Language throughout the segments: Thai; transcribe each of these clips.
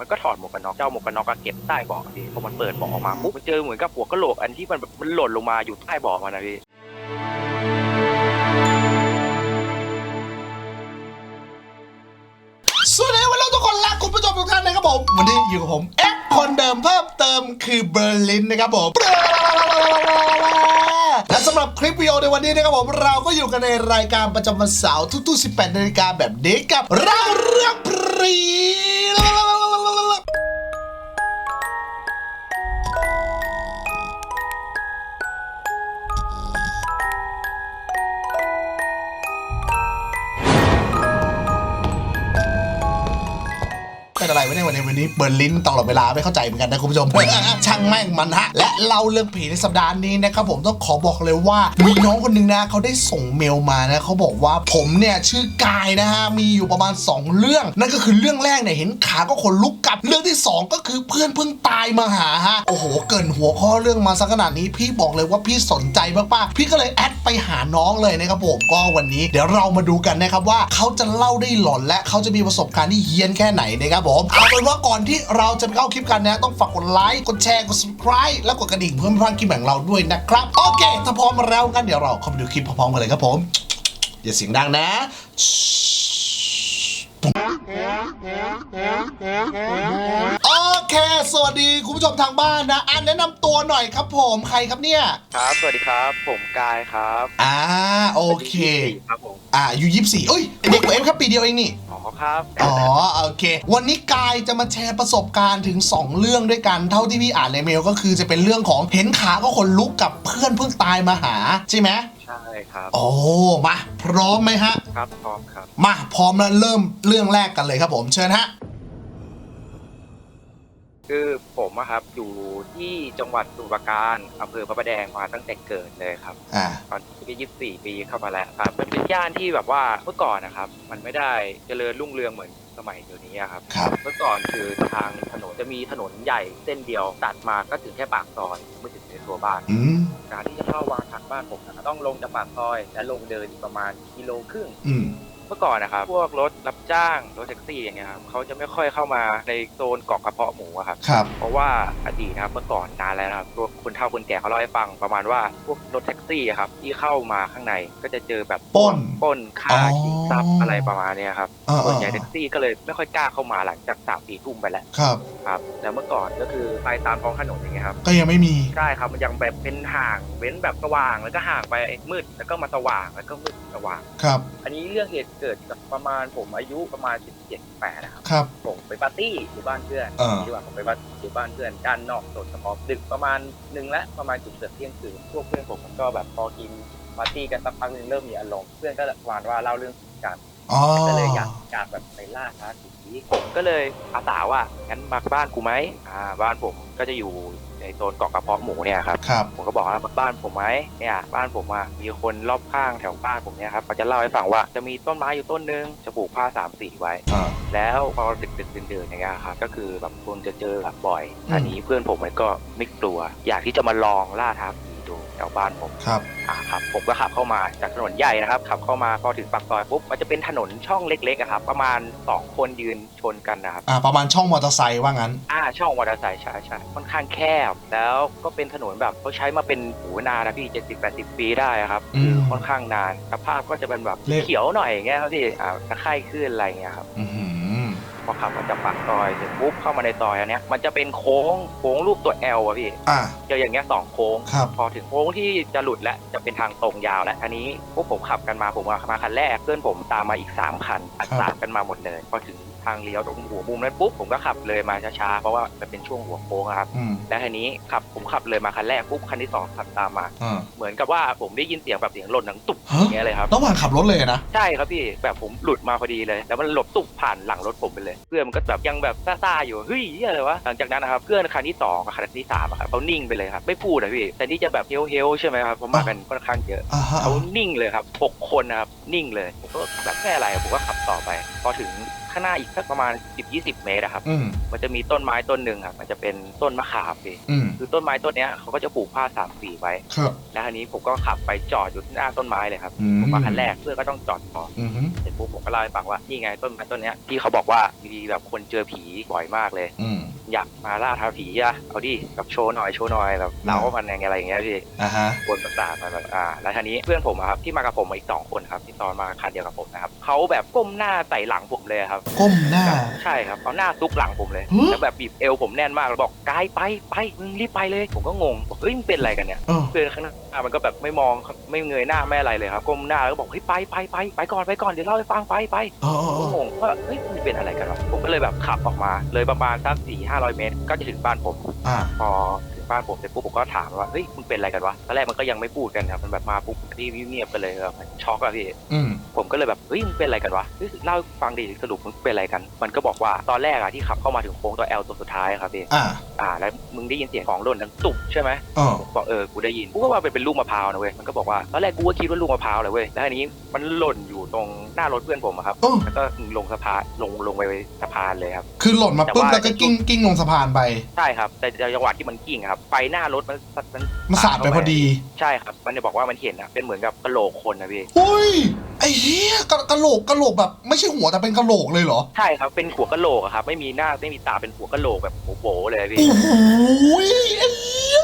มันก็ถอดหมวกกันน็อกเจ้าหมวกกันน็อกก็เก็บใต้เบาะพี่พอมันเปิดเบาะออกมาปุ๊บมันเจอเหมือนกับหัวกะโหลกอันที่มันมันหล่นลงมาอยู่ใต้เบาะมันนะพี่สวัสดีวันนี้ทุกคนและคุณผู้ชมทุกท่านนะครับผมวันนี้อยู่กับผมเอ็กคนเดิมเพิ่มเติมคือเบอร์ลินนะครับผมและสำหรับคลิปวิดีโอในวันนี้นะครับผมเราก็อยู่กันในรายการประจำวันเสาร์ทุกๆ18นาฬิกาแบบนี้กับเราเรื่องพรี นี่ยวันนี้วันนี้เบิร์นลิ้นตลอดเวลาไม่เข้าใจเหมือนกันนะคุณผู้ชมช่างแม่งมันฮะและเล่าเรื่องผีในสัปดาห์นี้นะครับผมต้องขอบอกเลยว่ามีน้องคนหนึ่งนะเขาได้ส่งเมลมานะเขาบอกว่าผมเนี่ยชื่อกายนะฮะมีอยู่ประมาณ 2 เรื่อง นั่นก็คือเรื่องแรกเนี่ยเห็นขาก็ขนลุกกลับเรื่องที่ 2 ก็คือเพื่อนเพิ่งตายมาหาฮะโอ้โหเกินหัวข้อเรื่องมาสักขนาดนี้พี่บอกเลยว่าพี่สนใจมากๆพี่ก็เลยแอดไปหาน้องเลยนะครับผมก็วันนี้ เดี๋ยวเรามาดูกันนะครับว่าเขาจะเล่าได้หลอนและเขาจะมีประสบการณ์ที่เฮี้ยนแค่ไหนนะครับผมเอาเป็นว่าก่อนที่เราจะไปเข้าคลิปกันนะต้องฝากกดไลค์กดแชร์กด subscribe แล้วกดกระดิ่งเพื่อไม่พลาดคลิปของเราด้วยนะครับโอเค ถ้าพร้อมแล้วกันเดี๋ยวเราเข้าไปดูคลิปพร้อมๆกันเลยครับผมอย่าเสียงดังนะโอเค สวัสดีคุณผู้ชมทางบ้านนะอันแนะนำตัวหน่อยครับผมใครครับเนี่ย ครับ สวัสดีครับ ผมกายครับอ่าโอเค ครับผม อ่าอยู่ยี่สี่เอ้ยเด็กกว่าเอ็มครับปีเดียวเองนี่อ๋อ ครับ อ๋อโอเค วันนี้กายจะมาแชร์ประสบการณ์ถึง 2 เรื่องด้วยกันเท่าที่พี่อ่านในเมลก็คือจะเป็นเรื่องของเห็นขาก็ขนลุกกับเพื่อนเพิ่งตายมาหาใช่ไหมใช่ครับ โอ้มาพร้อมไหมฮะ ครับพร้อมครับ มาพร้อมแล้วเริ่มเรื่องแรกกันเลยครับผมเชิญฮะ คือผมอะครับอยู่ที่จังหวัดสมุทรปราการอำเภอพระประแดงมาตั้งแต่เกิดเลยครับ อ่า ตอนที่ยี่สิบสี่ปีเข้ามาแล้วครับมันเป็นย่านที่แบบว่าเมื่อก่อนนะครับ มันไม่ได้เจริญรุ่งเรืองเหมือนสมัยเดี๋ยวนี้อะครับ ครับ เมื่อก่อนคือทางถนนจะมีถนนใหญ่เส้นเดียวตัดมาก็ถึงแค่ปากซอยไม่ถึงในตัวบ้าน อืม การที่จะเข้าวางทางบ้านผมนะครับต้องลงจากปากซอยและลงเดินอีกประมาณกิโลครึ่ง อืม เมื่อก่อนนะครับ พวกรถรับจ้างรถแท็กซี่อย่างเงี้ยครับเขาจะไม่ค่อยเข้ามาในโซนเกาะกระเพาะหมูอะครับ ครับ เพราะว่าอดีตนะครับเมื่อก่อนนานแล้วนะครับพวกคนเฒ่าคนแก่เขาเล่าให้ฟังประมาณว่าพวกรถแท็กซี่อะครับที่เข้ามาข้างในก็จะเจอแบบปล้นปล้นฆ่าอ๋อ ชิงทรัพย์อะไรประมาณเนี้ยครับอ่าส่วนใหญ่แท็กซี่ก็เลยไม่ค่อยกล้าเข้ามาหลังจากสามสี่ทุ่มไปแล้วครับ ครับแล้วเมื่อก่อนก็คือไปตามท้องถนนอย่างเงี้ยครับก็ยังไม่มี ใช่ครับมันยังแบบเป็นห่างเว้นแบบสว่างแล้วก็ห่างไปมืดแล้วก็มาสว่างแล้วก็มืดสว่าง ครับ อันนี้เรื่องเหตุเกิดกับประมาณผมอายุประมาณ17 8นะครับครับ ผมไปปาร์ตี้อยู่บ้านเพื่อนอ่าดีกว่าผมไปปาร์ตี้อยู่บ้านเพื่อนด้านนอกโซนสปอร์ตดึกประมาณหนึ่งและประมาณจุดเกือบเที่ยงคืนพวกเพื่อนผมก็แบบพอกินปาร์ตี้กันสักพักหนึงเริ่มมีอารมณ์เพื่อนก็ประมาณว่าเล่าเรื่องการอ๋อ ก็เลยอยากอยากแบบไปล่าท้าผี ผมก็เลยอาสาว่างั้นมาบ้านกูไหมอ่าบ้านผมก็จะอยู่ในโซนเกาะกระเพาะหมูเนี่ยครับครับผมก็บอกว่ามาบ้านผมไหมเนี่ยบ้านผมอะมีคนรอบข้างแถวบ้านผมเนี่ยครับเขาจะเล่าให้ฟังว่าจะมีต้นไม้อยู่ต้นนึงจะปลูกผ้าสามสีไว้ อ่า แล้วพอดึกดึกๆดื่นๆอย่างเงี้ยครับก็คือแบบคนจะเจอแบบบ่อยอืม อันนี้เพื่อนผมมันก็ไม่กลัว อยากที่จะมาลองล่าท้าผี ดูแถวบ้านผมครับ อ่าครับ ผมก็ขับเข้ามาจากถนนใหญ่นะครับ ขับเข้ามาพอถึงปากซอยปุ๊บมันจะเป็นถนนช่องเล็กๆอะครับ ประมาณสองคนยืนชนกันนะครับ อ่า ประมาณช่องมอเตอร์ไซค์ว่างั้น อ่าช่องมอเตอร์ไซค์ใช่ใช่ค่อนข้างแคบ แล้วก็เป็นถนนแบบเขาใช้มาเป็นหูนานนะพี่เจ็ดสิบแปดสิบปีได้อะครับอืมคือค่อนข้างนานสภาพก็จะเป็นแบบเละ เขียวหน่อยอย่างเงี้ยครับพี่อ่าตะไคร่ขึ้นอะไรอย่างเงี้ยครับ อือหือ พอขับมาจากปากซอยเสร็จปุ๊บเข้ามาในซอยอันเนี้ยมันจะเป็นโค้งโค้งรูปตัว L อะพี่อ่า เจออย่างเงี้ยสองโค้ง ครับ พอถึงโค้งที่จะหลุดแล้วจะเป็นทางตรงยาวแล้วอันนี้พวกผมขับกันมาผมมาคันแรกเพื่อนผมตามมาอีกสามคันอัดครับสามกันมาหมดเลยพอถึงทางเลี้ยวตรงหัวมุมนั้นปุ๊บผมก็ขับเลยมาช้าๆเพราะว่ามันเป็นช่วงหัวโค้งอะครับอืมแล้วทีนี้ขับผมขับเลยมาคันแรกปุ๊บคันที่สองขับตามมา อ่าเหมือนกับว่าผมได้ยินเสียงแบบเสียงหล่นหนังตุบฮะอย่างเงี้ยเลยครับ ระหว่างขับรถเลยนะ ใช่ครับพี่แบบผมหลุดมาพอดีเลย แล้วมันหลบตุบผ่านหลังรถผมไปเลยเพื่อนมันก็แบบยังแบบซ่าๆอยู่เฮ้ยเหี้ยอะไรวะหลังจากนั้นนะครับเพื่อนคันที่สองกับคันที่สามอะครับเขานิ่งไปเลยครับไม่พูดนะพี่แต่นี่จะแบบเฮลเฮลใช่ไหมครับผมมากันค่อนข้างเยอะอ่าฮะเขานิ่งเลยครับหกคนนะครับนิ่งเลยผมก็แบบแค่อะไรผมก็ขับต่อไปพอถึง ข้างหน้าอีกสักประมาณ10-20เมตรอะครับ อืมมันจะมีต้นไม้ต้นหนึ่งครับมันจะเป็นต้นมะขามพี่อืมคือต้นไม้ต้นเนี้ยเขาก็จะปลูกผ้าสามสีไว้ ครับ แล้วทีนี้ผมก็ขับไปจอดอยู่หน้าต้นไม้เลยครับอืม ผมมาคันแรกเพื่อนก็ต้องจอดต่ออืมฮึเสร็จปุ๊บผมก็เล่าให้ฟังว่านี่ไงต้นไม้ต้นเนี้ยที่เขาบอกว่ามีแบบคนเจอผีบ่อยมากเลย อืม อยากมาล่าท้าผีอะเอาดิแบบโชว์หน่อยโชว์หน่อยแบบเราว่ามันยังไงอะไรอย่างเงี้ยพี่อ่าฮะ บนประสาทมาแบบอ่าแล้วทีนี้เพื่อนผมอะครับที่มากับผมอีกสองคนครับที่ตอนมาคันเดียวกับผมนะครับเขาแบบก้มหน้าใส่หลังผมเลยครับก้มหน้า ใช่ครับเอาหน้าซุกหลังผมเลยฮะแล้วแบบบีบเอวผมแน่นมากแล้วบอกกายไปไปมึงรีบไปเลย ผมก็งงบอกเฮ้ยมึงเป็นอะไรกันเนี่ยเออเพื่อนข้างหน้ามันก็แบบไม่มองไม่เงยหน้าไม่อะไรเลยครับก้มหน้าแล้วก็บอกเฮ้ยไปไปไปไปก่อนไปก่อนเดี๋ยวเล่าให้ฟังไปไปเออเออผมเอก็องงว่าเฮ้ยมันเป็นอะไรกันวะผมก็เลยแบบขับออกมาเลยประมาณสักสี่ห้าร้อยเมตร ก็จะถึงบ้านผม อ่า พอถึง บ้านผมเสร็จปุ๊บผมก็ถามว่าเฮ้ยมึงเป็นอะไรกันวะตอนแรกมันก็ยังไม่พูดกันครับมันแบบมาปุ๊บที่เงียบกันเลยแบบช็อกอะพี่อืมผมก็เลยแบบเฮ้ยมึงเป็นอะไรกันวะเฮ้ยเล่าให้ฟังดิสรุปมึงเป็นอะไรกัน มันก็บอกว่าตอนแรกอะที่ขับเข้ามาถึงโค้งตัว L ตัวสุดท้ายครับพี่อ่าอ่าแล้วมึงได้ยินเสียงของหล่นดังตุบใช่ไหมเออผมบอกเออกูได้ยินกูก็ว่าเป็นเป็นลูกมะพร้าวนะเว้ยมันก็บอกว่าตอนแรกกูก็คิดว่าลูกมะพร้าวเลยเว้ยแล้วทีนี้มันหล่นอยู่ตรงหน้ารถเพื่อนผมอะครับเออแล้วก็ลงสะพานลงลงไปสะพานเลยครับ คือหล่นมาปุ๊บแต่ว่าแล้วก็กิ้งกิ้งลงสะพานไป ใช่ครับ แต่จังหวะที่มันกิ้งอะครับไฟหน้ารถมันมันมาสาดไปพอดี ใช่ครับ มันจะบอกว่ามันเห็นอะเป็นเหมือนกับกระโหลกคนนะพี่อุ้ยไอ้เหี้ยกะกะโหลกกะโหลกแบบ ไม่ใช่หัวแต่เป็นกะโหลกเลยเหรอใช่ครับเป็นหัวกระโหลกอะครับ ไม่มีหน้าไม่มีตาเป็นหัวกระโหลกแบบโบๆเลยพี่โอ้โหไอ้เหี้ย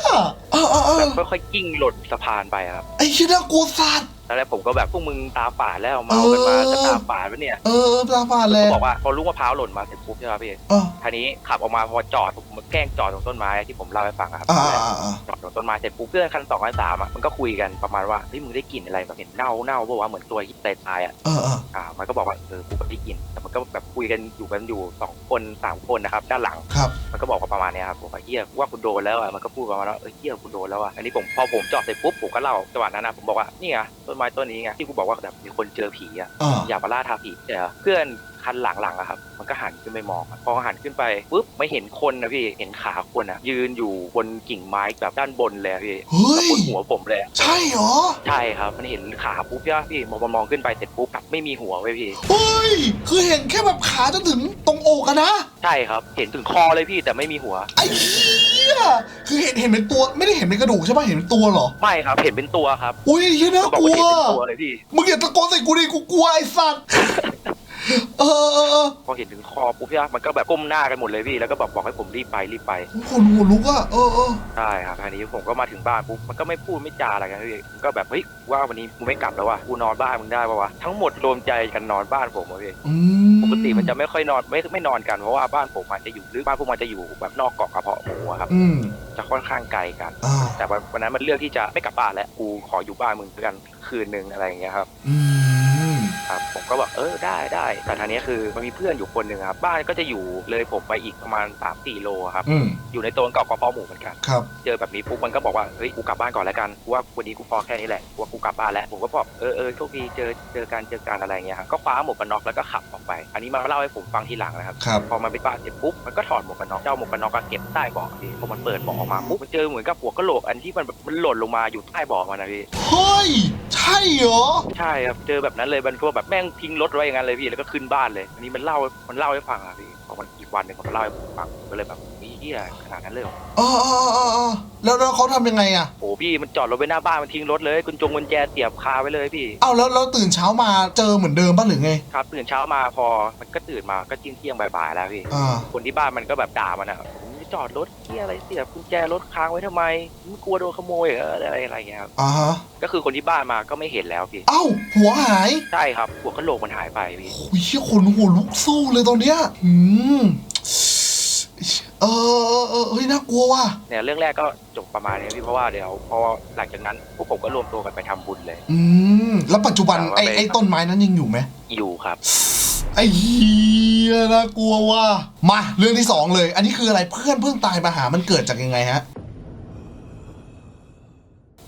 เออเออเอแบอบค่อยๆกิ้งหล่นสะพานไปอะครับไอ้เหี้ยน่ากลัวสัตว์ต อนแรกผมก็แบบพวกมึงตาฝาดแล้วเมากันมาเออจะตาฝาดวะเนี่ยเออปลาปลาแลก็บอกว่าพอลูกมะพร้าวหล่นมาเสร็จปุ๊บใช่ไหมพี่เออทีนี้ขับออกมาพอจอดผมแกล้งจอดตรงต้นไม้ที่ผมเล่าให้ฟังอะครับอ่าอ่าอ่าจอดตรงต้นไม้เสร็จปุ๊บเพื่อนคันสองคันสามอะมันก็คุยกันประมาณว่าเฮ้ยมึงได้กลิ่นอะไรแบบเห็นเน่าเน่าบอกว่าวะเหมือนตัวที่ตายตายๆอะเออเอออ่ามันก็บอกว่าเออกูก็ได้กลิ่นแต่มันก็แบบคุยกันอยู่กันอยู่สองคนสามคนนะครับด้านหลังครับมันก็บอกว่าประมาณเนี้ยครับผมว่าเฮียกูว่ากูโดนแล้วอะมันก็พูดประมาณว่าเออเฮียกูโดนแล้วอะอันนี้ผมพอผมจอดเสร็จปุ๊บผมก็เล่าจังหวะนั้นนะผมบอกว่านี่ไงต้นไม้ต้นนี้ไงที่กูบอกว่าแบบมีคนเจอผีอะเอออย่ามาล่าท้าผีเจอเพื่อน คันหลังๆอะครับ มันก็หันขึ้นไปมองอะพอหันขึ้นไปปุ๊บไม่เห็นคนนะพี่เห็นขาคนอะยืนอยู่บนกิ่งไม้แบบด้านบนเลยอะพี่เฮ้ย บนหัวผมเลยอะใช่เหรอ ใช่ครับ มันเห็นขาปุ๊บใช่ปะพี่มองมองขึ้นไปเสร็จปุ๊บกลับไม่มีหัวเว้ยพี่ เฮ้ย คือเห็นแค่แบบขาจนถึงตรงอกอะนะ ใช่ครับ เห็นถึงคอเลยพี่แต่ไม่มีหัว ไอ้เหี้ยคือเห็นเห็นเป็นตัว ไม่ได้เห็นเป็นกระดูกใช่ป่ะเห็นเป็นตัวเหรอ ไม่ครับ เห็นเป็นตัวครับอุ้ยเหี้ยน่าเขาบอกกลัว่าวเห็นเป็นตัวเลยพี่ มึงอย่าตะโกนใส่กูดิกูกลัวไอ้สัตว์ เออเออเออพอเห็นถึงคอปุ๊บใช่ปะมันก็แบบก้มหน้ากันหมดเลยพี่แล้วก็แบบบอกให้ผมรีบไปรีบไปคนหัวลุกอะเออเออใช่ครับทีนี้ผมก็มาถึงบ้านปุ๊บมันก็ไม่พูดไม่จาอะไรกันพี่มันก็แบบเฮ้ยว่าวันนี้กูไม่กลับแล้วว่ะกูนอนบ้านมึงได้ปะวะทั้งหมดรวมใจกันนอนบ้านผมอะพี่อืมปกติมันจะไม่ค่อยนอนไม่ไม่นอนกันเพราะว่าบ้านผมอาจจะอยู่หรือบ้านพวกมันจะอยู่แบบนอกเกาะกระเพาะหมูอะครับ อืมจะค่อนข้างไกลกันอ่าแต่วันวันนั้นมันเลือกที่จะไม่กลับบ้านแล้วกูขออยู่บ้านมึงด้วยกันคืนหนึ่งอะไรอย่างเงี้ยครับ อืม ครับผมก็แบบเออได้ได้ แต่ทางนี้คือมันมีเพื่อนอยู่คนหนึ่งครับ บ้านก็จะอยู่เลยผมไปอีกประมาณ3ามสี่โลครับ อืมอยู่ในโซนเกาะกระเพาะหมูเหมือนกัน ครับ เจอแบบนี้ปุ๊บมันก็บอกว่าเฮ้ยกูกลับบ้านก่อนแล้วกันกูว่าวันนี้กูพอแค่นี้แหละกูว่ากูกลับบ้านแล้วผมก็บอกเออเออโชคดีเจอเจอกันเจอกันอะไรอย่างเงี้ยครับก็คว้าหมวกกันน็อกแล้วก็ขับออกไป อันนี้มาเล่าให้ผมฟังทีหลังนะครับ ครับ พอมันไปบ้านเสร็จปุ๊บมันก็ถอดหมวกกันน็อกเจ้าหมวกกันน็อกก็เก็บใต้เบาะพี่พอมันเปิดเบาะออกมาปุ๊บมันเจอเหมือนกับหัวกะโหลกอันที่มันมันหล่นลงมาอยู่ใต้เบาะมันนะพี่เฮ้ย ใช่เหรอ ใช่ครับเจอแบบนั้นเลยมันก็แบบแม่งทิ้งรถไว้อย่างนั้นเลยพี่แล้วก็ขึ้นบ้านเลย อันนี้มันเล่ามันเล่าให้ฟังอะพี่พอมันอีกวันหนึ่งมันเล่าให้ผมฟังผมก็เลยแบบเฮียขนาดนั้นเลยเหรอเออเออเออเออแล้วแล้วเขาทำยังไงอะโอ้พี่มันจอดรถไว้หน้าบ้านมันทิ้งรถเลยกุญจงกุญแจเสียบคาไว้เลยพี่ เอ้าแล้วแล้วตื่นเช้ามาเจอเหมือนเดิมป่ะหรือไง ครับตื่นเช้ามาพอมันก็ตื่นมาก็เที่ยงเที่ยงบ่ายๆแล้วพี่ อ่า คนที่บ้านมันก็แบบด่ามันอะผม จะจอดรถเที่ยอะไรเสียบกุญแจรถค้างไว้ทำไมมึงกลัวโดนขโมยเหรออะไรอะไรอย่างเงี้ยครับอ่าฮะก็คือคนที่บ้านมาก็ไม่เห็นแล้วพี่ เอ้าหัวหายใช่ครับหัวกะโหลกมันหายไปพี่โอ้ยเชี่ยคนหัวลุกสู้เลยตอนเนี้ยอืมเออเออเออเฮ้ยน่ากลัวว่ะเนี่ยเรื่องแรกก็จบประมาณนี้พี่เพราะว่าเดี๋ยวพอหลังจากนั้นพวกผมก็รวมตัวกันไปทำบุญเลย อืมแล้วปัจจุบันไอ้ไอ้ต้นไม้นั้นยังอยู่ไหมอยู่ครับ ไอ้เหี้ยน่ากลัวว่ะมาเรื่องที่สองเลย อันนี้คืออะไรเพื่อนเพิ่งตายมาหามันเกิดจากยังไงฮะ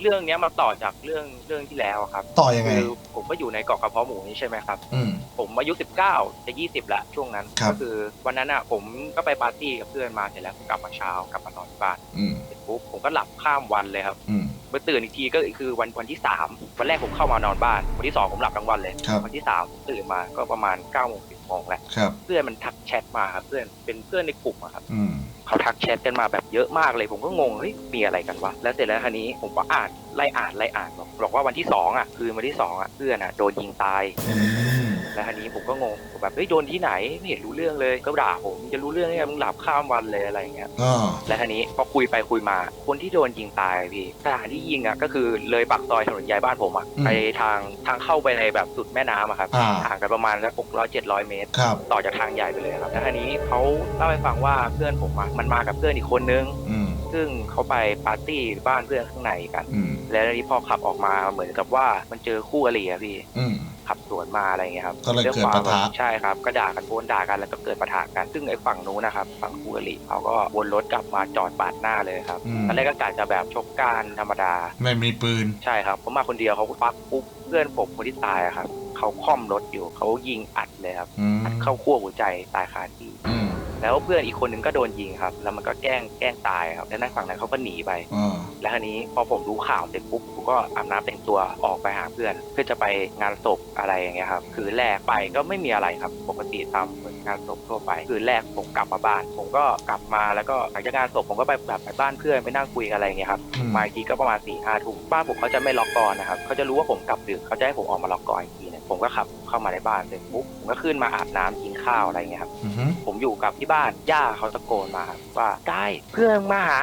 เรื่องเนี้ยมาต่อจากเรื่องเรื่องที่แล้วครับต่อยังไง คือผมก็อยู่ในเกาะกระเพาะหมูนี่ใช่ไหมครับ อืม ผมอายุ 19 จะ 20 ละช่วงนั้น ครับ ก็คือวันนั้นอะผมก็ไปปาร์ตี้กับเพื่อนมาเสร็จแล้วผมกลับมาเช้ากลับมานอนที่บ้านอืมเสร็จปุ๊บผมก็หลับข้ามวันเลยครับ อืม มาตื่นอีกทีก็คือวันวันที่สามวันแรกผมเข้ามานอนบ้าน วันที่สองผมหลับทั้งวันเลย ครับวันที่สามผมตื่นมาก็ประมาณ9ก้าโมงสิบงงแล้ว ครับ เพื่อนมันทักแชทมาครับเพื่อนเป็นเพื่อนในกลุ่มอะครับ อืม เขาทักแชทกันมาแบบเยอะมากเลยผมก็งงเฮ้ยมีอะไรกันวะแล้วเสร็จแล้วคราวนี้ผมก็อ่านไล่อ่านไล่อ่านบอกบอกว่าวันที่สองอะคืนวันที่สองอะเพื่อนอะโดนยิงตายอืม แล้วคราวนี้ผมก็งงผมแบบเฮ้ยโดนที่ไหนไม่เห็นรู้เรื่องเลยก็ด่าผมจะรู้เรื่องได้ไงมึงหลับข้ามวันเลยอะไรอย่างเงี้ยอ่าแล้วทีนี้พอคุยไปคุยมา คนที่โดนยิงตายพี่สถานที่ยิงอะก็คือเลยปากซอยถนนใหญ่บ้านผมอะไปทางทางเข้าไปในแบบสุดแม่น้ำอะครับอ่าห่างกันประมาณสักหกร้อยเจ็ดร้อยเมตร ครับ ต่อจากทางใหญ่ไปเลยครับแล้วทีนี้เขาเล่าให้ฟังว่าเพื่อนผมอะมันมากับเพื่อนอีกคนนึง อืมซึ่งเขาไปปาร์ตี้บ้านเพื่อนข้างในกัน อืมแล้วทีนี้พอขับออกมาเหมือนกับว่ามันเจอคู่อริอะพี่ อืม ขับสวนมาอะไรอย่างเงี้ยครับก็เลยรื่องเกิดความปะทะใช่ครับก็ด่ากันโวนด่ากันแล้วก็เกิดปะทะกัน ซึ่งไอ้ฝั่งนู้นนะครับฝั่งคู่อริเขาก็วนรถกลับมาจอดปาดหน้าเลยครับอืมตอนแรกก็กะจะแบบชกการธรรมดา ไม่มีปืนใช่ครับเขามาคนเดียวเขาปักปุ๊บเพื่อนผมคนที่ตายอะครับเขาคล่อมรถอยู่เขายิงอัดเลยครับอืมอัดเข้าขั้วหัวใจตายคาที่อืม แล้วเพื่อนอีกคนนึงก็โดนยิงครับ แล้วมันก็แกล้งแกล้งตายครับแล้วนั่นฝั่งนั้นเขาก็หนีไป อ่าแล้วทีนี้พอผมรู้ข่าวเสร็จปุ๊บผมก็อาบน้ำแต่งตัวออกไปหาเพื่อน เพื่อจะไปงานศพอะไรอย่างเงี้ยครับคืนแรกไปก็ไม่มีอะไรครับ ปกติตามเหมือนงานศพทั่วไปคืนแรกผมกลับมาบ้าน ผมก็กลับมาแล้วก็หลังจากงานศพผมก็ไปแบบไปบ้านเพื่อนไปนั่งคุยกันอะไรอย่างเงี้ยครับอืม มาอีกทีก็ประมาณสี่ห้าทุ่มบ้านผมเขาจะไม่ล็อกกรอนนะครับเขาจะรู้ว่าผมกลับดึกเขาจะให้ผมออกมาล็อกกรอนอีกทีหนึง ผมก็ขับเข้ามาในบ้านเสร็จปุ๊บผมก็ขึ้นมาอาบน้ำกินข้าวอะไรอย่างเงี้ยครับ อืมผมอยู่กับที่บ้านย่าเขาตะโกนมาครับว่าได้เพื่อนมาหา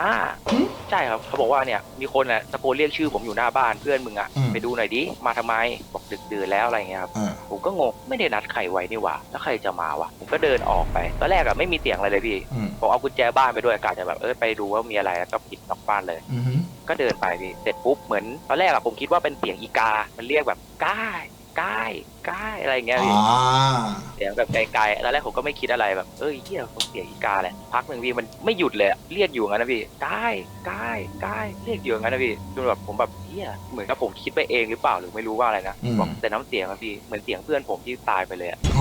หึใช่ครับเขาบอกว่าเนี่ยมีคนอะตะโกนเรียกชื่อผมอยู่หน้าบ้านเพื่อนมึงอะอืม ไปดูหน่อยดิมาทำไมบอกดึกดื่นแล้วอะไรเงี้ยครับอ่าผมก็งงไม่ได้นัดใครไว้นี่หว่าแล้วใครจะมาวะผมก็เดินออกไปตอนแรกอะไม่มีเสียงอะไรเลยพี่อืมผมเอากุญแจบ้านไปด้วยกะจะแบบเออไปดูว่ามีอะไรแล้วก็ปิดล็อกบ้านเลย อืมก็เดินไปพี่เสร็จปุ๊บเหมือนตอนแรกอะผมคิดว่าเป็นเสียงอีกา มันเรียกแบบก้าย ก้ายก้ายอะไรอย่างเงี้ยพี่อ่าเสียงแบบไกลๆแล้วแรกผมก็ไม่คิดอะไรแบบเอ้ยเฮียผมเสียงอีกาแหละพักหนึ่งพี่มันไม่หยุดเลยอะเรียกอยู่งั้นนะพี่กายกายกายเรียกอยู่งั้นนะพี่จนแบบผมแบบเฮียเหมือนกับผมคิดไปเองหรือเปล่าหรือไม่รู้ว่าอะไรนะอืม บอกแต่น้ำเสียงอะพี่เหมือนเสียงเพื่อนผมที่ตายไปเลยอะโอ้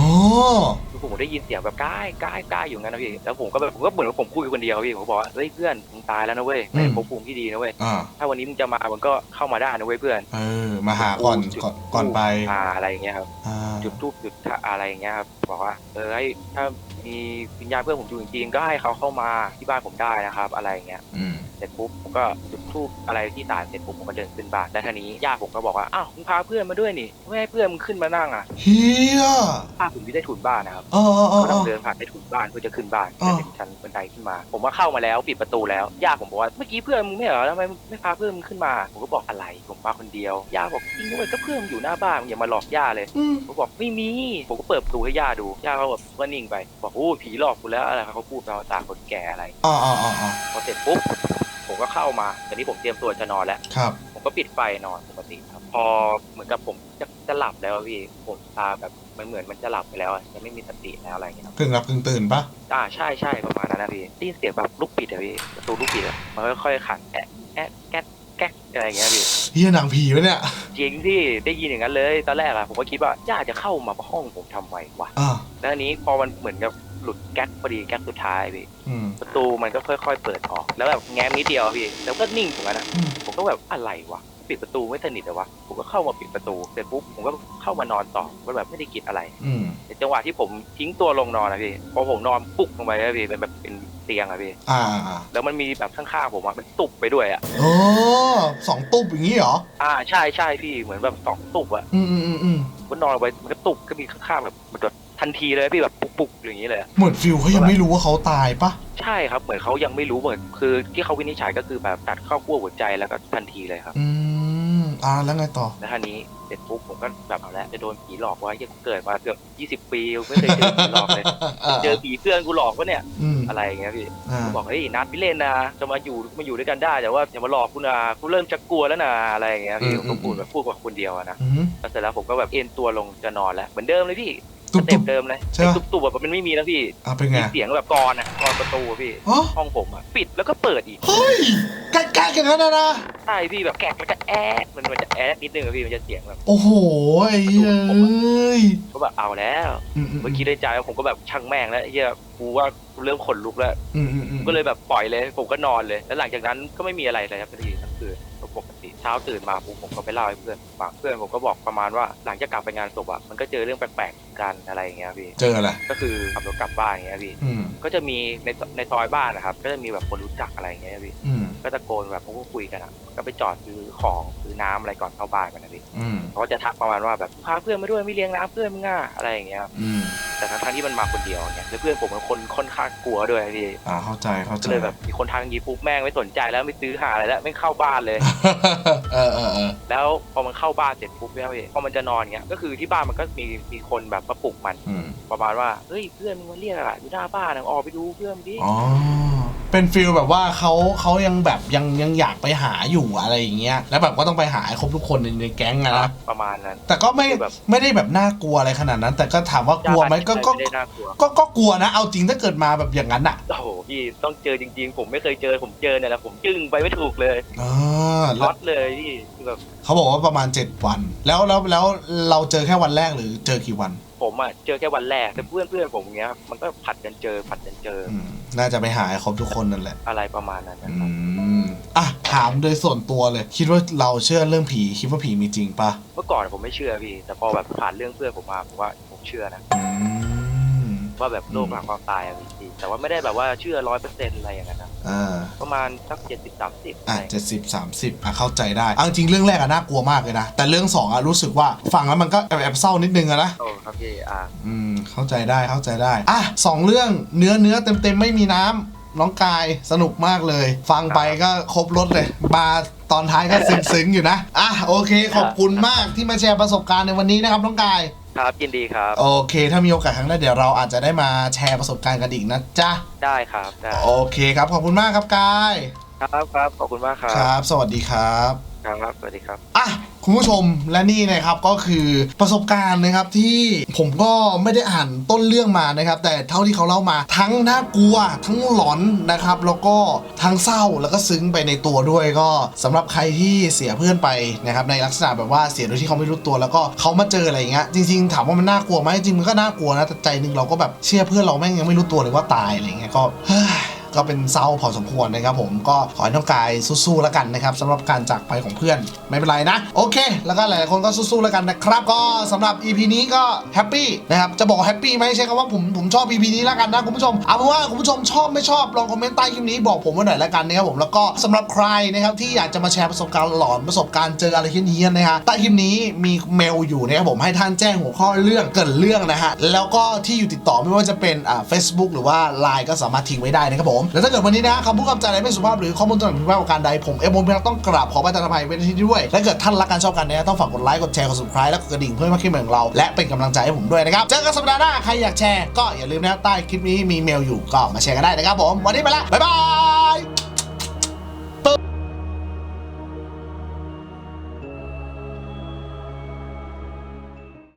คือผมได้ยินเสียงแบบกายกายกายอยู่งั้นนะพี่แล้วผมก็แบบผมก็เหมือนว่าผมคุยคนเดียวพี่ผมบอกว่าเฮ้ยเพื่อนมึงตายแล้วนะเว้ยในภพภูมิที่ดีนะเว้ยอ่าถ้าวันนี้มึงจะมามันก็เข้ามาได้นะเว้ยเพื่อนเออมาหาก่อนจุดก่อนก่อนไปอ่าอะไรอย่างเงี้ยครับอ่าจุดทูบจุดอะไรอย่างเงี้ยครับบอกว่าเออให้ถ้ามีวิญญาณเพื่อนผมอยู่จริงๆก็ให้เขาเข้ามาที่บ้านผมได้นะครับ อะไรอย่างเงี้ยอืมเสร็จปุ๊บผมก็จุดทูบอะไรที่ศาลเสร็จปุ๊บผมก็เดินขึ้นบ้านแล้วทีนี้ย่าผมก็บอกว่าอ้าวมึงพาเพื่อนมาด้วยนี่ไม่ให้เพื่อนมึงขึ้นมานั่งอะเฮียพาผมที่ได้ถุนบ้านนะครับเออเออเออก็เอต้องอเดินผ่านใต้ถุนบ้านเพื่อจะขึ้นบ้านอ๋อ จะเป็นชั้นบันไดขึ้นมา ผมว่าเข้ามาแล้วปิดประตูแล้วย่าผมบอกว่าเมื่อกี้เพื่อนมึงไม่เหรอแล้วทำไมไม่พาเพื่อนมึงขึ้นมา ผมก็บอกอะไรผมมาคนเดียวย่าบอกจริงด้วยก็เพื่อนมึงอยู่หน้าบ้านมึงอย่ามาหลอกย่าเลย อืม ผมบอกไม่มี ผมก็เปิดประตูให้ย่าดู ย่าเขาแบบก็นิ่งไป บอกโอ้ผีหลอกกูแล้วอะไรเขาพูดตามภาษาคนแก่อะไรอ่าอ่าอ่าอ่าพอเสร็จปุ๊บ ผมก็เข้ามาตอนนี้ผมเตรียมตัวจะนอนแล้ว ครับ ผมก็ปิดไฟนอนปกติครับ พอเหมือนกับผมจะ จะหลับแล้วอะพี่ผมตาแบบมันเหมือนมันจะหลับไปแล้วอะจะไม่มีสติแล้วอะไรอย่างเงี้ยครับกึ่งหลับกึ่งตื่นปะอ่าใช่ใช่ประมาณนั้นนะพี่ได้ยินเสียงแบบลูกปิดอะพี่ประตูลูกปิดอะมันค่อยๆขันแอะแอะแก๊กแก๊กอะไรอย่างเงี้ยพี่ เฮียหนังผีปะเนี่ยจริงที่ได้ยินอย่างนั้นเลยตอนแรกอะผมก็คิดว่าย่าจะเข้ามาห้องผมทำไมวะอ่าแล้วอันนี้พอมันเหมือนกับหลุดแก๊กพอดีแก๊กสุดท้ายพี่อืมประตูมันก็ค่อย ๆ เปิดออก แล้วแบบแง้มนิดเดียวพี่แล้วก็นิ่งผมนะอืมผมก็แบบอะไรวะ ปิดประตูไม่สนิทเหรอวะผมก็เข้ามาปิดประตูเสร็จปุ๊บผมก็เข้ามานอนต่อก็แบบไม่ได้คิดอะไรอืมแต่จังหวะที่ผมทิ้งตัวลงนอนนะพี่พอผมนอนปุ๊กลงไปนะพี่เป็นแบบเป็นเตียงอะพี่อ่าอ่าแล้วมันมีแบบข้างๆผมอะมันตุบไปด้วยอะโอ้สองตุ๊บอย่างงี้เหรออ่าใช่ใช่พี่เหมือนแบบสองตุบอะอืมอืมอืมอืมผมก็นอนลงไปมันก็ตุบก็มีข้างๆแบบมันแบบทันทีเลยพี่แบบปุ๊กๆอย่างนี้เลยเหมือนฟิลเขายังไม่รู้ว่าเขาตายปะใช่ครับ เหมือนเขายังไม่รู้เหมือนคือที่เขาวินิจฉัยก็คือแบบตัดเข้าขั้วหัวใจแล้วก็ทันทีเลยครับ อืม อ่าแล้วไงต่อ แล้วทีนี้เสร็จปุ๊บผมก็แบบเอาละจะโดนผีหลอกว่ายังเกิดมาเกือบ20 ปีไม่เคยเจอผีหลอกเลยเจอผีเพื่อนกูหลอกวะเนี่ยอืมอะไรอย่างเงี้ยพี่อ่าผมบอกเฮ้ยนัดพี่เล่นนะจะมาอยู่มาอยู่ด้วยกันได้แต่ว่าอย่ามาหลอกกูนะกูเริ่มจะกลัวแล้วนะอะไรอย่างเงี้ยพี่ผมก็พูดแบบพูดกับคนเดียวอะนะ อืมแล้วเสร็จแล้วผมก็แบบเอ็นตัวลงจะนอนแล้วเหมือนเดิมเลยพี่ สตุ๊บเต็ตุ๊ปบเดิมเลยใช่ไอ้ปะตุบๆแบบมันไม่มีแล้วพี่อ่าเป็นไง มีเสียงแบบกรอนอะกรอนประตูอะพี่อ๋อ ห้องผมอะปิดแล้วก็เปิดอีกเฮ้ยใกล้ๆกันแล้วนะนะ ใช่พี่แบบแกะแล้วก็แอะมันมันจะแอะนิดนึงอะพี่มันจะเสียงแบบ โอ้โหไอ้เอ้ยก็แบบเอาแล้วอืมอืมเมื่อกี้ได้ใจแล้วผมก็แบบช่างแม่งแล้วไอ้เฮียกูว่ากูเริ่มขนลุกแล้ว อืมอืมอืมก็เลยแบบปล่อยเลย ผมก็นอนเลย แล้วหลังจากนั้นก็ไม่มีอะไรเลยครับทันทีทั้งคืนก็ปกติ เช้าตื่นมาปุ๊บผมก็ไปเล่าให้เพื่อนฟังเพื่อนผมก็บอกประมาณว่าหลังจากกลับไปงานศพอะมันก็เจอเรื่องแปลกๆกันอะไรอย่างเงี้ยพี่เจออะไรก็คือขับรถกลับบ้านอย่างเงี้ยพี่อืมก็จะมีในในซอยบ้านนะครับ ก็จะมีแบบคนรู้จักอะไรอย่างเงี้ยพี่อืมก็ตะโกนแบบพวกก็คุยกันอะก็ไปจอดซื้อของซื้อน้ำอะไรก่อนเข้าบ้านกันนะพี่อืมเขาก็จะทักประมาณว่าแบบพาเพื่อนมาด้วยไม่เลี้ยงน้ำเพื่อนมึงอะอะไรอย่างเงี้ยอืมแต่ทั้งๆที่มันมาคนเดียวเนี่ยแล้วเพื่อนผมเป็นคนค่อนข้างกลัวด้วยพี่ อ่าเข้าใจเข้าใจ ก็เลยแบบมีคนทางยีปุ๊บแม่งไม่สนใจแล้วไม่ซื้อหาอะไรแล้วไม่เข้าบ้านเลยเออเออเออแล้วพอมันเข้าบ้านเสร็จปุ๊บเนี่ยพี่พอมันจะนอนเงี้ยก็คือที่บ้านมันก็มีมีคนแบบมาปลุกมัน อืมประมาณว่าเฮ้ยเพื่อนมึงมาเรียกอะอยู่หน้าบ้านอะออกไปดูเพื่อนมึงดิ อ๋อ เป็นฟิลแบบว่าเขาเขายังแบบยังยังอยากไปหาอยู่อะไรอย่างเงี้ยแล้วแบบก็ต้องไปหาให้ครบทุกคนในในแก๊งอะนะประมาณนั้น แต่ก็ไม่แบบไม่ได้แบบน่ากลัวอะไรขนาดนั้น แต่ก็ถามว่ากลัวไหมก็ก็ไม่ได้น่ากลัวก็ก็กลัวนะ เอาจริงถ้าเกิดมาแบบอย่างนั้นอะโอ้โหพี่ต้องเจอจริง ๆ ผมไม่เคยเจอผมเจอเนี่ยแหละผมจึ้งไปไม่ถูกเลยอ่าแล้ช็วอตเลยพี่คือแบบเขาบอกว่าประมาณ 7 วัน แล้วแล้วแล้วเราเจอแค่วันแรกหรือเจอกี่วัน ผมอะเจอแค่วันแรกแต่เพื่อนเพื่อนผมเงี้ยมันก็ผัดกันเจอผัดกันเจอออืมน่าจะไปหาให้ครบทุกคนนั่นแหละ อะไรประมาณนั้นนะอืครับมอะถามโดยส่วนตัวเลย คิดว่าเราเชื่อเรื่องผี คิดว่าผีมีจริงปะเมื่อก่อนผมไม่เชื่อพี่ แต่พอแบบผ่านเรื่องเพื่อนผมมาผมว่าผมเชื่อนะอืม ว่าแบบโลกหลังความตายอะมีจริงแต่ว่าไม่ได้แบบว่าเชื่อร้อยเปอร์เซ็นต์อะไรอย่างนั้นนะ อ่า ประมาณสักเจ็ดสิบสามสิบอะเจ็ดสิบสามสิบอะเข้าใจได้เอาจริงๆเรื่องแรกอะน่ากลัวมากเลยนะ แต่เรื่องสองอะรู้สึกว่าฟังแล้วมันก็แอบแอบเศร้านิดนึงอะนะ โอ้ครับพี่อ่าอืม เข้าใจได้เข้าใจได้ อะสองเรื่องเนื้อเนื้อเต็มเต็มๆไม่มีน้ำน้องกายสนุกมากเลย ฟังไปก็ครบรถเลยมาตอนท้ายก็ซึ้งๆอยู่นะ อะโอเค ขอบคุณมากที่มาแชร์ประสบการณ์ในวันนี้นะครับน้องกาย ครับยินดีครับ โอเค ถ้ามีโอกาสครั้งหน้าเดี๋ยวเราอาจจะได้มาแชร์ประสบการณ์กันอีกนะจ๊ะ ได้ครับได้โอเคครับ ขอบคุณมากครับกาย ครับครับขอบคุณมากครัคบรับ สวัสดีครับ ครับสวัสดีครับ อะ คุณผู้ชมและนี่นะครับก็คือประสบการณ์นะครับที่ผมก็ไม่ได้อ่านต้นเรื่องมานะครับ แต่เท่าที่เขาเล่ามาทั้งน่ากลัวทั้งหลอนนะครับ แล้วก็ทั้งเศร้าแล้วก็ซึ้งไปในตัวด้วยก็สำหรับใครที่เสียเพื่อนไปนะครับในลักษณะแบบว่าเสียโดยที่เขาไม่รู้ตัว แล้วก็เขามาเจออะไรอย่างเงี้ยจริงๆถามว่ามันน่ากลัวไหมจริงมันก็น่ากลัวนะแต่ใจหนึ่งเราก็แบบเชื่อเพื่อนเราแม่งยังไม่รู้ตัวเลยว่าตายอะไรเงี้ยก็ ก็เป็นเศร้าพอสมควรนะครับผมก็ขอให้น้องกายสู้ๆแล้วกันนะครับสำหรับการจากไปของเพื่อนไม่เป็นไรนะ โอเค แล้วก็หลายๆคนก็สู้ๆแล้วกันนะครับก็สำหรับ EP นี้ก็แฮปปี้นะครับจะบอกแฮปปี้ไหมใช้คำว่าผมผมชอบ EP นี้แล้วกันนะคุณผู้ชมเอาเป็นว่าคุณผู้ชมชอบไม่ชอบลองคอมเมนต์ใต้คลิปนี้บอกผมมาหน่อยแล้วกันนะครับผมแล้วก็สำหรับใครนะครับที่อยากจะมาแชร์ประสบการณ์หลอนประสบการณ์เจออะไรที่นี้ยนะฮะใต้คลิปนี้มีเมลอยู่นะครับผมให้ท่านแจ้งหัวข้อเรื่องเกิดเรื่องนะฮะแล้วก็ที่อยู่ติดต่อไม่ว่าจะเป็นอ่า Facebook หรือว่า Line ก็สามารถทิ้งไว้ได้นะครับผมแล้วถ้าเกิดวันนี้นะคำพูดคำจาอะไรไม่สุภาพหรือข้อมูลต่างๆผิดพลาการใดผมเอ็มพิรักต้องกราบขอประทานอภัยไว้ในที่นี้ด้วยและเกิดท่านรักการชอบกันเนี่ยต้องฝากกดไลค์กดแชร์กด subscribe และกดกระดิ่งเพื่อให้มาคลิปใหมืองเราและเป็นกำลังใจให้ผมด้วยนะครับเจอกันสัปดาห์หน้าใครอยากแชร์ก็อย่าลืมนะใต้คลิปนี้มีเมลอยู่ก็มาแชร์กันได้นะครับผมวันนี้ไปละบ๊ายบาย